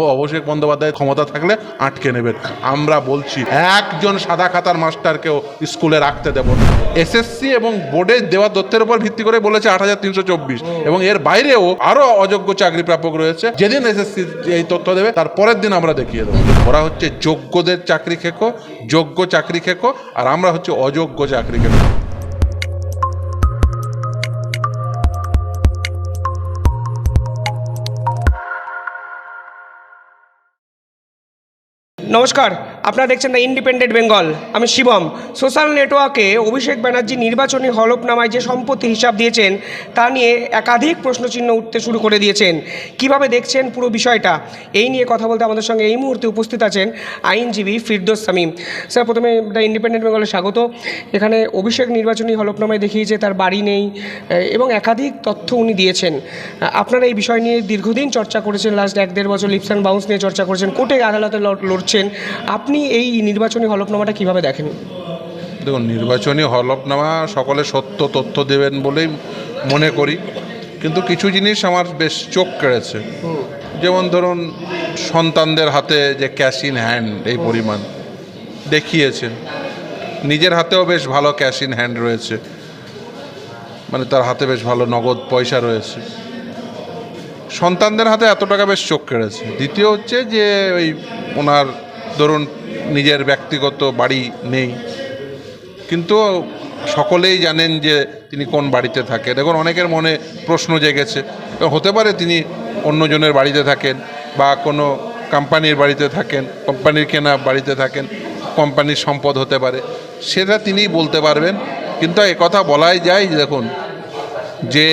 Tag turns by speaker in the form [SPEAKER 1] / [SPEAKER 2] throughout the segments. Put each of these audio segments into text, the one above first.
[SPEAKER 1] অভিষেক বন্দ্যোপাধ্যায় ক্ষমতা থাকলে আটকে নেবেন। আমরা বলছি, একজন সাদা খাতার মাস্টারকেও স্কুলে রাখতে দেব। এসএসসি এবং বোর্ডে দেওয়া তথ্যের উপর ভিত্তি করে বলেছে আট হাজার তিনশো চব্বিশ এবং এর বাইরেও আরও অযোগ্য চাকরি প্রাপক রয়েছে। যেদিন এসএসসি এই তথ্য দেবে, তার পরের দিন আমরা দেখিয়ে দেবো। ওরা হচ্ছে যোগ্যদের চাকরি খেকো, যোগ্য চাকরি খেকো, আর আমরা হচ্ছে অযোগ্য চাকরি খেকো।
[SPEAKER 2] নমস্কার, আপনারা দেখছেন দ্য ইন্ডিপেন্ডেন্ট বেঙ্গল। আমি শিবম। সোশ্যাল নেটওয়ার্কে অভিষেক ব্যানার্জি নির্বাচনী হলফনামায় যে সম্পত্তি হিসাব দিয়েছেন, তা নিয়ে একাধিক প্রশ্নচিহ্ন উঠতে শুরু করে দিয়েছেন। কীভাবে দেখছেন পুরো বিষয়টা? এই নিয়ে কথা বলতে আমাদের সঙ্গে এই মুহূর্তে উপস্থিত আছেন আইনজীবী ফিরদোস সামিম স্যার, প্রথমে দ্য ইন্ডিপেন্ডেন্ট বেঙ্গলে স্বাগত। এখানে অভিষেক নির্বাচনী হলফনামায় দেখিয়েছে, তার বাড়ি নেই এবং একাধিক তথ্য উনি দিয়েছেন। আপনারা এই বিষয় নিয়ে দীর্ঘদিন চর্চা করেছেন, লাস্ট এক দেড় বছর লিপস অ্যান্ড বাউন্স নিয়ে চর্চা করেছেন, কোর্টে আদালতে লড়- লড়ছেন আপনি এই নির্বাচনী হলফনামাটা কীভাবে দেখেন?
[SPEAKER 1] দেখুন, নির্বাচনী হলফনামা সকলে সত্য তথ্য দেবেন বলেই মনে করি। কিন্তু কিছু জিনিস আমার বেশ চোখ কেড়েছে। যেমন ধরুন, সন্তানদের হাতে যে ক্যাশ ইন হ্যান্ড এই পরিমাণ দেখিয়েছেন। নিজের হাতেও বেশ ভালো ক্যাশ ইন হ্যান্ড রয়েছে। মানে তার হাতে বেশ ভালো নগদ পয়সা রয়েছে। সন্তানদের হাতে এত টাকা বেশ চোখ কেড়েছে। দ্বিতীয় হচ্ছে যে ওই ওনার ধরুন নিজের ব্যক্তিগত বাড়ি নেই। কিন্তু সকলেই জানেন যে তিনি কোন বাড়িতে থাকেন। এখন অনেকের মনে প্রশ্ন জেগেছে, হতে পারে তিনি অন্যজনের বাড়িতে থাকেন বা কোনো কোম্পানির বাড়িতে থাকেন, কোম্পানির কেনা বাড়িতে থাকেন, কোম্পানির সম্পদ হতে পারে। সেটা তিনিই বলতে পারবেন। কিন্তু কথা বলাই যায় দেখুন, যে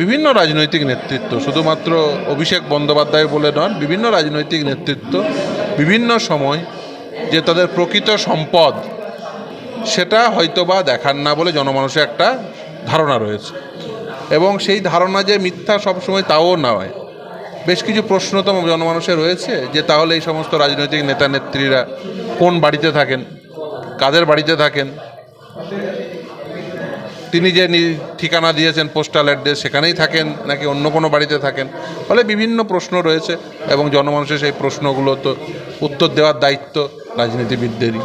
[SPEAKER 1] বিভিন্ন রাজনৈতিক নেতৃত্ব, শুধুমাত্র অভিষেক বন্দ্যোপাধ্যায় বলে নন, বিভিন্ন রাজনৈতিক নেতৃত্ব বিভিন্ন সময় যে তাদের প্রকৃত সম্পদ, সেটা হয়তোবা দেখান না বলে জনমানুষের একটা ধারণা রয়েছে। এবং সেই ধারণা যে মিথ্যা সবসময় তাও নয়। বেশ কিছু প্রশ্ন তো রয়েছে যে তাহলে এই সমস্ত রাজনৈতিক নেতা নেত্রীরা কোন বাড়িতে থাকেন, কাদের বাড়িতে থাকেন? তিনি যে ঠিকানা দিয়েছেন, পোস্টাল অ্যাড্রেস সেখানেই থাকেন নাকি অন্য কোনো বাড়িতে থাকেন? ফলে বিভিন্ন প্রশ্ন রয়েছে এবং জনমানুষের সেই প্রশ্নগুলো তো উত্তর দেওয়ার দায়িত্ব রাজনীতিবিদদেরই।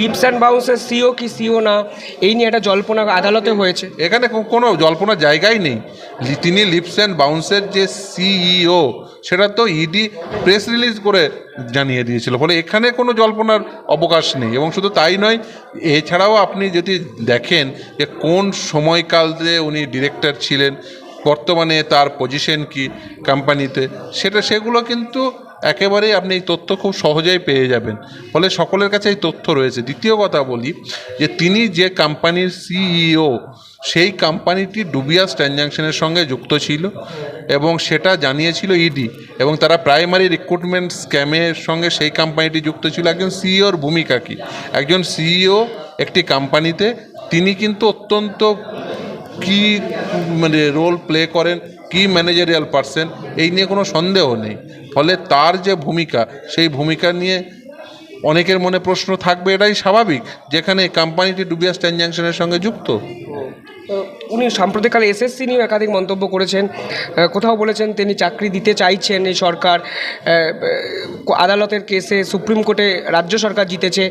[SPEAKER 2] লিপস অ্যান্ড বাউন্সের সিও কি সিও না এই নিয়ে একটা জল্পনা আদালতে হয়েছে।
[SPEAKER 1] এখানে কোনো জল্পনার জায়গাই নেই। তিনি লিপস অ্যান্ড বাউন্সের যে সিইও সেটা তো ইডি প্রেস রিলিজ করে জানিয়ে দিয়েছিল। ফলে এখানে কোনো জল্পনার অবকাশ নেই। এবং শুধু তাই নয় এছাড়াও আপনি যদি দেখেন যে কোন সময়কালে উনি ডিরেক্টর ছিলেন বর্তমানে তার পজিশন কি কোম্পানিতে সেটা সেগুলো কিন্তু একেবারেই আপনি এই তথ্য খুব সহজেই পেয়ে যাবেন। ফলে সকলের কাছে এই তথ্য রয়েছে। দ্বিতীয় কথা বলি যে, তিনি যে কোম্পানির সিইও সেই কোম্পানিটি ডুবিয়াস ট্রানজ্যাকশনের সঙ্গে যুক্ত ছিল এবং সেটা জানিয়েছিল ইডি এবং তারা প্রাইমারি রিক্রুটমেন্ট স্ক্যামের সঙ্গে সেই কোম্পানিটি যুক্ত ছিল। একজন সিইওর ভূমিকা কী? একজন সিইও একটি কোম্পানিতে তিনি কিন্তু অত্যন্ত কি মানে রোল প্লে করেন, কি ম্যানেজারিয়াল পার্সন এই নিয়ে কোনো সন্দেহ নেই। ফলে তার যে ভূমিকা সেই ভূমিকা নিয়ে অনেকের মনে প্রশ্ন থাকবে এটাই স্বাভাবিক যেখানে কোম্পানিটি ডুবিয়াস ট্রানজ্যাকশনের সঙ্গে যুক্ত।
[SPEAKER 2] উনি সাম্প্রতিককালে এসএসসি নিয়েও একাধিক মন্তব্য করেছেন। কোথাও বলেছেন তিনি চাকরি দিতে চাইছেন এই সরকার। আদালতের কেসে সুপ্রিম কোর্টে রাজ্য সরকার জিতেছে।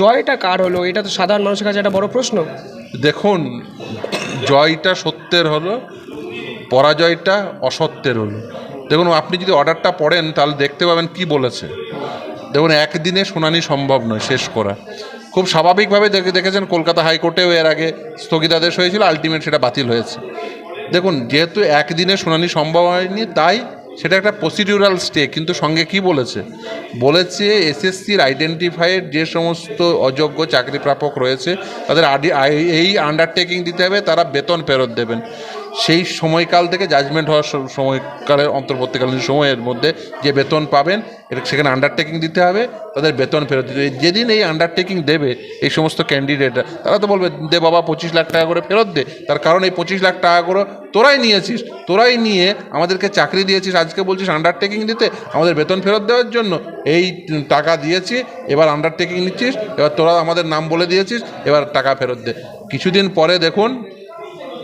[SPEAKER 2] জয়টা কার হলো? এটা তো সাধারণ মানুষের কাছে একটা বড় প্রশ্ন।
[SPEAKER 1] দেখুন জয়টা সত্যের হলো পরাজয়টা অসত্যের হলো। দেখুন, আপনি যদি অর্ডারটা পড়েন, তাহলে দেখতে পাবেন কি বলেছে। দেখুন, একদিনে শুনানি সম্ভব নয় শেষ করা। খুব স্বাভাবিকভাবে দেখে দেখেছেন, কলকাতা হাইকোর্টেও এর আগে স্থগিতাদেশ হয়েছিল, আলটিমেট সেটা বাতিল হয়েছে। দেখুন, যেহেতু একদিনে শুনানি সম্ভব হয়নি, তাই সেটা একটা প্রসিডিউরাল স্টে কিন্তু সঙ্গে কি বলেছে? বলেছে এসএসসির আইডেন্টিফাইড যে সমস্ত অযোগ্য চাকরি প্রাপক রয়েছে, তাদের এই আন্ডারটেকিং দিতে হবে, তারা বেতন ফেরত দেবেন। সেই সময়কাল থেকে জাজমেন্ট হওয়ার সময়কালের অন্তর্বর্তীকালীন সময়ের মধ্যে যে বেতন পাবেন, এটা সেখানে আন্ডারটেকিং দিতে হবে, তাদের বেতন ফেরত দিতে হবে। যেদিন এই আন্ডারটেকিং দেবে, এই সমস্ত ক্যান্ডিডেটরা তারা তো বলবে, দে বাবা, পঁচিশ লাখ টাকা করে ফেরত দে। তার কারণ এই পঁচিশ লাখ টাকা করে তোরাই নিয়েছিস, তোরাই নিয়ে আমাদেরকে চাকরি দিয়েছিস, আজকে বলছিস আন্ডারটেকিং দিতে, আমাদের বেতন ফেরত দেওয়ার জন্য। এই টাকা দিয়েছি, এবার আন্ডারটেকিং নিচ্ছিস, এবার তোরা আমাদের নাম বলে দিয়েছিস, এবার টাকা ফেরত দে। কিছুদিন পরে দেখুন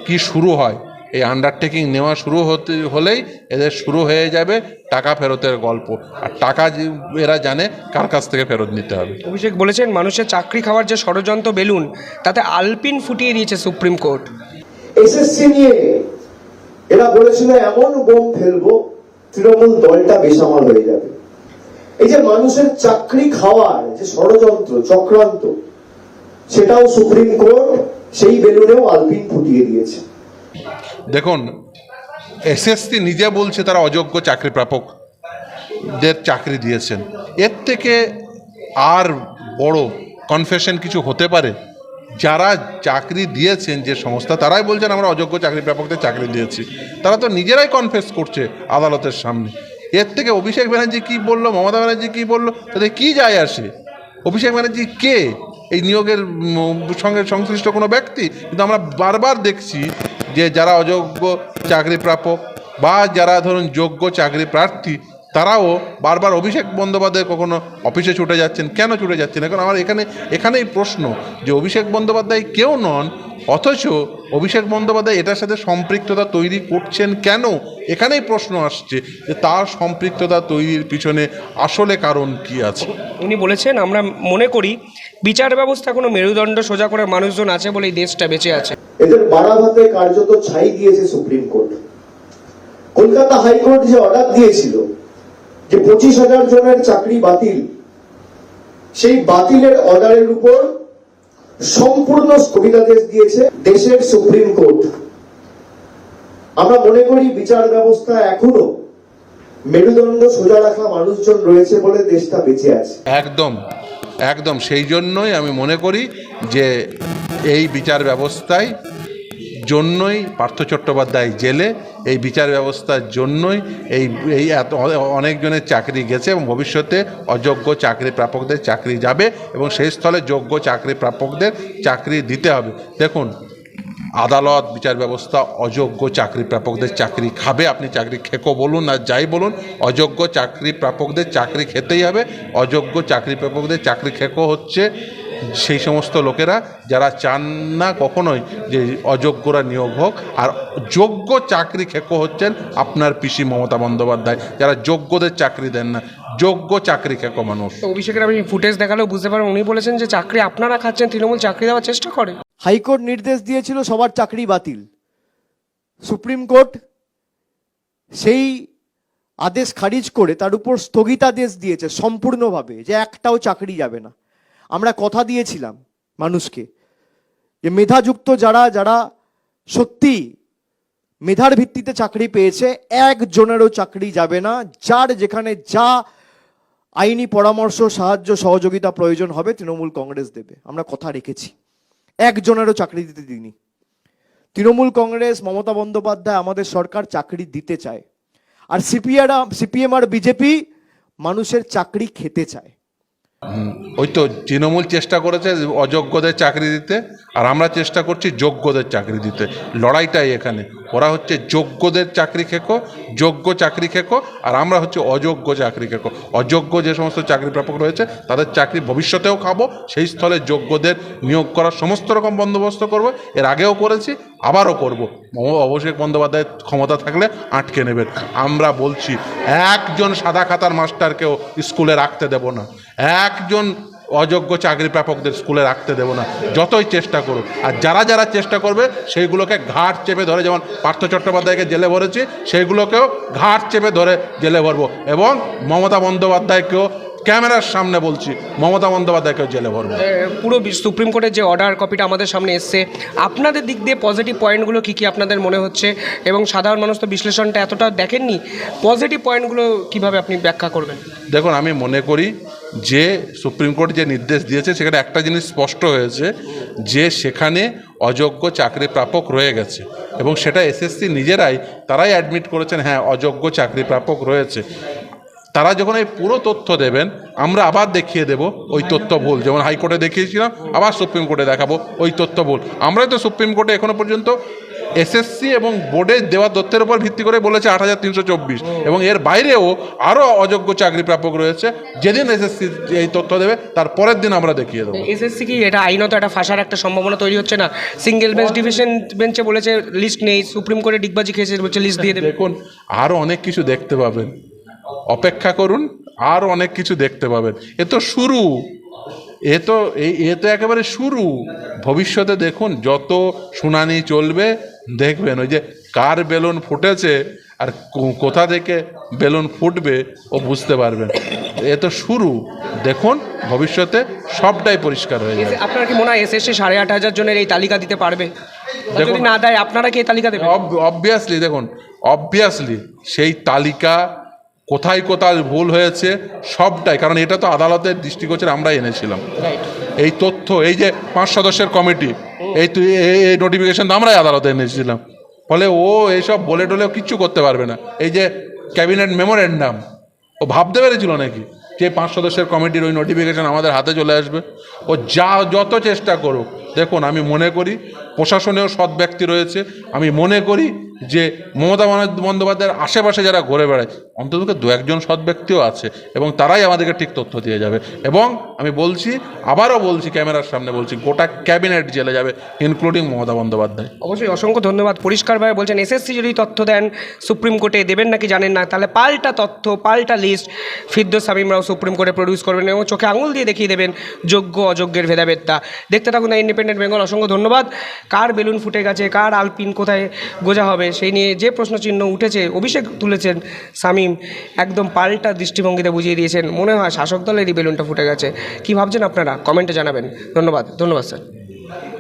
[SPEAKER 1] কি শুরু হয়। এই আন্ডারটেকিং নেওয়া শুরু হতে হলেই এদের শুরু হয়ে যাবে টাকা ফেরতের গল্প। আর টাকা যে- এরা জানে কার কাছ থেকে ফেরত নিতে হবে।
[SPEAKER 2] অভিষেক বলেছেন মানুষের চাকরি খাওয়ার যে ষড়যন্ত্র বেলুন তাতে আলপিন ফুটিয়ে দিয়েছে সুপ্রিম কোর্ট।
[SPEAKER 3] এসএসসি নিয়ে এরা বলেছিল এমন বোম ফেলব তৃণমূল দলটা বেসামাল হয়ে যাবে। এই যে মানুষের চাকরি খাওয়ার যে ষড়যন্ত্র চক্রান্ত সেটাও সুপ্রিম কোর্ট সেই বেলুনেও আলপিন ফুটিয়ে দিয়েছে।
[SPEAKER 1] দেখুন এসএসসি নিজে বলছে তারা অযোগ্য চাকরি প্রাপকদের চাকরি দিয়েছেন। এর থেকে আর বড় কনফেশন কিছু হতে পারে? যারা চাকরি দিয়েছেন যে সংস্থা, তারাই বলছেন আমরা অযোগ্য চাকরি প্রাপকদের চাকরি দিয়েছি। তারা তো নিজেরাই কনফেস করছে আদালতের সামনে। এর থেকে অভিষেক ব্যানার্জি কী বলল, মমতা ব্যানার্জি কী বলল তাদের কী যায় আসে? অভিষেক ব্যানার্জি কে? এই নিয়োগের সঙ্গে সংশ্লিষ্ট কোনো ব্যক্তি? কিন্তু আমরা বারবার দেখছি যে যারা অযোগ্য চাকরি প্রাপক বা যারা ধরুন যোগ্য চাকরি প্রার্থী, তারাও বারবার অভিষেক বন্দ্যোপাধ্যায় কখনো অফিসে ছুটে যাচ্ছেন, কেন ছুটে যাচ্ছেন? এখন আমার এখানে, এখানেই প্রশ্ন যে অভিষেক বন্দ্যোপাধ্যায় কেউ নন অথচ অভিষেক বন্দ্যোপাধ্যায় এটার সাথে সম্পৃক্ততা তৈরি করছেন কেন? এখানেই প্রশ্ন আসছে যে তার সম্পৃক্ততা তৈরির পিছনে আসলে কারণ কি আছে?
[SPEAKER 2] উনি বলেছেন আমরা মনে করি বিচার ব্যবস্থা কোনো মেরুদণ্ড সোজা করে মানুষজন আছে বলে এই দেশটা বেঁচে আছে।
[SPEAKER 3] এদের বাড়াভাতে কার্যত ছাই দিয়েছে supreme court. Kolkata high court যে অর্ডার দিয়েছিল যে পঁচিশ হাজার জনের চাকরি বাতিল সেই বাতিলের অর্ডারের উপর সম্পূর্ণ স্থগিতাদেশ দিয়েছে দেশের সুপ্রিম কোর্ট। আমরা মনে করি বিচার ব্যবস্থা এখনও মেরুদণ্ড সোজা রাখা মানুষজন রয়েছে বলে দেশটা বেঁচে আছে।
[SPEAKER 1] একদম একদম। সেই জন্যই আমি মনে করি যে এই বিচার ব্যবস্থায় জন্যই পার্থ চট্টোপাধ্যায় জেলে, এই বিচার ব্যবস্থার জন্যই এই এই এত, অনেকজনের চাকরি গেছে এবং ভবিষ্যতে অযোগ্য চাকরি প্রাপকদের চাকরি যাবে এবং সেই স্থলে যোগ্য চাকরি প্রাপকদের চাকরি দিতে হবে। দেখুন, আদালত, বিচার ব্যবস্থা অযোগ্য চাকরি প্রাপকদের চাকরি খাবে, আপনি চাকরি খেকো বলুন আর যাই বলুন, অযোগ্য চাকরি প্রাপকদের চাকরি খেতেই হবে, অযোগ্য চাকরি প্রাপকদের চাকরি খেকো হচ্ছে সেই সমস্ত লোকেরা যারা চান না কখনোই যে অযোগ্যরা নিয়োগ হোক আর যোগ্য চাকরি খেকো হচ্ছেন আপনার পিসি মমতা বন্দ্যোপাধ্যায়। যারা যোগ্যদের চাকরি দেন না যোগ্য চাকরি খেকো মানুষ।
[SPEAKER 2] অভিষেকের আপনি ফুটেজ দেখালেও বুঝতে পারেন উনি বলেছেন যে চাকরি আপনারা খাচ্ছেন তৃণমূল চাকরি দেওয়ার চেষ্টা করে।
[SPEAKER 4] হাইকোর্ট নির্দেশ দিয়েছিল সবার চাকরি বাতিল। সুপ্রিম কোর্ট সেই আদেশ খারিজ করে তার উপর স্থগিতাদেশ দিয়েছে সম্পূর্ণভাবে যে একটাও চাকরি যাবে না। আমরা কথা দিয়েছিলাম মানুষকে যে মেধাযুক্ত যারা যারা সত্যি মেধার ভিত্তিতে চাকরি পেয়েছে, একজনেরও চাকরি যাবে না। যার যেখানে যা আইনি পরামর্শ, সাহায্য, সহযোগিতা প্রয়োজন হবে, তৃণমূল কংগ্রেস দেবে। আমরা কথা রেখেছি। একজনেরও চাকরি দিতে দিইনি। তৃণমূল কংগ্রেস, মমতা বন্দ্যোপাধ্যায় আমাদের সরকার চাকরি দিতে চায়। আর সিপিআর সিপিএম আর বিজেপি মানুষের চাকরি খেতে চায়।
[SPEAKER 1] ওই তো তৃণমূল চেষ্টা করেছে অযোগ্যদের চাকরি দিতে, আর আমরা চেষ্টা করছি যোগ্যদের চাকরি দিতে। লড়াইটাই এখানে। ওরা হচ্ছে যোগ্যদের চাকরি খেকো, যোগ্য চাকরি খেকো, আর আমরা হচ্ছে অযোগ্য চাকরি খেকো। অযোগ্য যে সমস্ত চাকরি প্রাপক রয়েছে, তাদের চাকরি ভবিষ্যতেও খাব, সেই স্থলে যোগ্যদের নিয়োগ করার সমস্ত রকম বন্দোবস্ত করব। এর আগেও করেছি, আবারও করব। অভিষেক বন্দ্যোপাধ্যায়ের ক্ষমতা থাকলে আটকে নেবেন। আমরা বলছি, একজন সাদা খাতার মাস্টারকেও স্কুলে রাখতে দেব না। একজন অযোগ্য চাকরি প্রাপকদের স্কুলে রাখতে দেবো না। যতই চেষ্টা করুক। আর যারা যারা চেষ্টা করবে, সেইগুলোকে ঘাট চেপে ধরে, যেমন পার্থ চট্টোপাধ্যায়কে জেলে ভরেছি, সেইগুলোকেও ঘাট চেপে ধরে জেলে ভরবো। এবং মমতা বন্দ্যোপাধ্যায়কেও ক্যামেরার সামনে বলছি মমতা বন্দ্যোপাধ্যায়কেও জেলে ভরবো।
[SPEAKER 2] পুরো সুপ্রিম কোর্টের যে অর্ডার কপিটা আমাদের সামনে এসছে আপনাদের দিক দিয়ে পজিটিভ পয়েন্টগুলো কী কী আপনাদের মনে হচ্ছে? এবং সাধারণ মানুষ তো বিশ্লেষণটা এতটা দেখেননি পজিটিভ পয়েন্টগুলো কীভাবে আপনি ব্যাখ্যা করবেন?
[SPEAKER 1] দেখুন আমি মনে করি যে সুপ্রিম কোর্ট যে নির্দেশ দিয়েছে সেখানে একটা জিনিস স্পষ্ট হয়েছে যে সেখানে অযোগ্য চাকরি প্রাপক রয়ে গেছে। এবং সেটা এসএসসি নিজেরাই তারাই অ্যাডমিট করেছেন হ্যাঁ অযোগ্য চাকরি প্রাপক রয়েছে। তারা যখন এই পুরো তথ্য দেবেন আমরা আবার দেখিয়ে দেব ওই তথ্য ভুল। যেমন হাইকোর্টে দেখিয়েছিলাম আবার সুপ্রিম কোর্টে দেখাবো ওই তথ্য ভুল। আমরাই তো সুপ্রিম কোর্টে এখনও পর্যন্ত এসএসসি এবং বোর্ডে দেওয়া তথ্যের উপর ভিত্তি করে বলেছে আট হাজার তিনশো চব্বিশ। এবং এর বাইরেও আরও অযোগ্য চাকরি প্রাপক রয়েছে। যেদিন এসএসসি এই তথ্য দেবে তার পরের দিন আমরা দেখিয়ে দেবো।
[SPEAKER 2] এসএসসি কি এটা আইনত একটা ফাঁসার একটা সম্ভাবনা তৈরি হচ্ছে না? সিঙ্গেল বেঞ্চ ডিভিশন বেঞ্চে বলেছে লিস্ট নেই সুপ্রিম কোর্টে ডিগবাজি খেয়েছে বলছে লিস্ট দিয়ে দেবে।
[SPEAKER 1] দেখুন আরও অনেক কিছু দেখতে পাবেন। অপেক্ষা করুন আর অনেক কিছু দেখতে পাবেন। এ তো শুরু। এ তো এই এ তো একেবারে শুরু। ভবিষ্যতে দেখুন যত শুনানি চলবে দেখবেন ওই যে কার বেলুন ফুটেছে আর কোথা থেকে বেলুন ফুটবে ও বুঝতে পারবেন। এ তো শুরু। দেখুন ভবিষ্যতে সবটাই পরিষ্কার হয়ে যাবে।
[SPEAKER 2] আপনার কি মনে হয় এসএসসি সাড়ে আট হাজার জনের এই তালিকা দিতে পারবে? যদি
[SPEAKER 1] দেখুন-
[SPEAKER 2] না দেয় আপনারা কি এই তালিকা দেবেন?
[SPEAKER 1] অবভিয়াসলি দেখুন অবভিয়াসলি সেই তালিকা কোথায় কোথায় ভুল হয়েছে সবটাই কারণ এটা তো আদালতের দৃষ্টিগোচরে আমরাই এনেছিলাম। এই তথ্য এই যে পাঁচ সদস্যের কমিটি এই তুই এই- এই নোটিফিকেশন আমরাই আদালতে এনেছিলাম। ফলে ও এইসব বলে টলেও কিচ্ছু করতে পারবে না। এই যে ক্যাবিনেট মেমোরেন্ডাম ও ভাবতে পেরেছিল নাকি যে পাঁচ সদস্যের কমিটির ওই নোটিফিকেশন আমাদের হাতে চলে আসবে? ও যা যত চেষ্টা করুক দেখুন আমি মনে করি প্রশাসনেও সৎ ব্যক্তি রয়েছে। আমি মনে করি যে মমতা বন্দ- বন্দ্যোপাধ্যায়ের আশেপাশে যারা ঘুরে বেড়ায় অন্তত দু একজন সৎ ব্যক্তিও আছে এবং তারাই আমাদেরকে ঠিক তথ্য দিয়ে যাবে। এবং আমি বলছি, আবারও বলছি ক্যামেরার সামনে বলছি, গোটা ক্যাবিনেট জেলে যাবে ইনক্লুডিং মমতা বন্দ্যোপাধ্যায়।
[SPEAKER 2] অবশ্যই অসংখ্য ধন্যবাদ। পরিষ্কারভাবে বলছেন, এসএসসি যদি তথ্য দেন, সুপ্রিম কোর্টে দেবেন নাকি জানেন না? তাহলে পাল্টা তথ্য, পাল্টা লিস্ট ফিরদোস সামিম রাও সুপ্রিম কোর্টে প্রডিউস করবেন এবং চোখে আঙুল দিয়ে দেখিয়ে দেবেন যোগ্য, অযোগ্যের ভেদাভেদটা। দেখতে থাকুন ইন্ডিপেন্ডেন্ট বেঙ্গল অসংখ্য ধন্যবাদ। কার বেলুন ফুটে গেছে, কার আলপিন কোথায় গোজা হবে, সেই নিয়ে যে প্রশ্নচিহ্ন উঠেছে, অভিষেক তুলেছেন সামিম একদম পাল্টা দৃষ্টিভঙ্গিতে বুঝিয়ে দিয়েছেন। মনে হয় শাসক দলেরই বেলুনটা ফুটে গেছে। কি ভাবছেন আপনারা? কমেন্টে জানাবেন। ধন্যবাদ। ধন্যবাদ, স্যার।